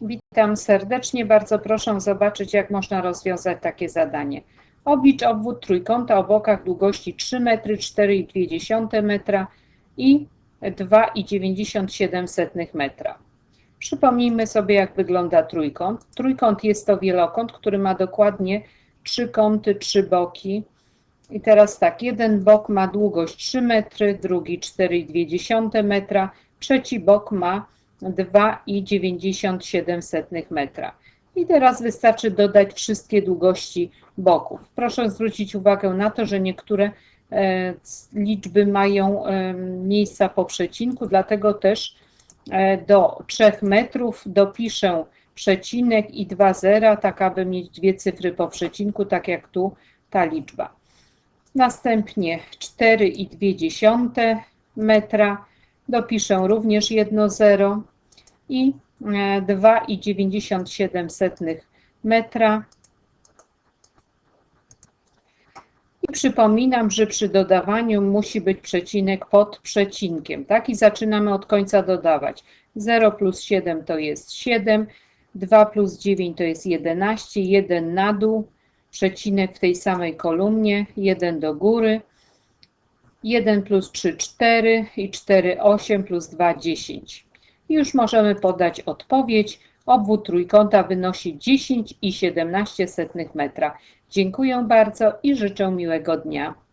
Witam serdecznie. Bardzo proszę zobaczyć, jak można rozwiązać takie zadanie. Oblicz obwód trójkąta o bokach długości 3 metry, 4,2 metra i 2,97 metra. Przypomnijmy sobie, jak wygląda trójkąt. Trójkąt jest to wielokąt, który ma dokładnie trzy kąty, trzy boki. I teraz tak, jeden bok ma długość 3 metry, drugi 4,2 metra, trzeci bok ma 2,97 metra. I teraz wystarczy dodać wszystkie długości boków. Proszę zwrócić uwagę na to, że niektóre e, liczby mają e, miejsca po przecinku, dlatego też e, do 3 metrów dopiszę przecinek i dwa zera, tak aby mieć dwie cyfry po przecinku, tak jak tu ta liczba. Następnie 4,2 metra, dopiszę również jedno zero i e, 2,97 metra. I przypominam, że przy dodawaniu musi być przecinek pod przecinkiem, tak? I zaczynamy od końca dodawać. 0 plus 7 to jest 7, 2 plus 9 to jest 11, 1 na dół, przecinek w tej samej kolumnie, 1 do góry, 1 plus 3, 4 i 4, 8 plus 2, 10. Już możemy podać odpowiedź. Obwód trójkąta wynosi 10,17 metra. Dziękuję bardzo i życzę miłego dnia.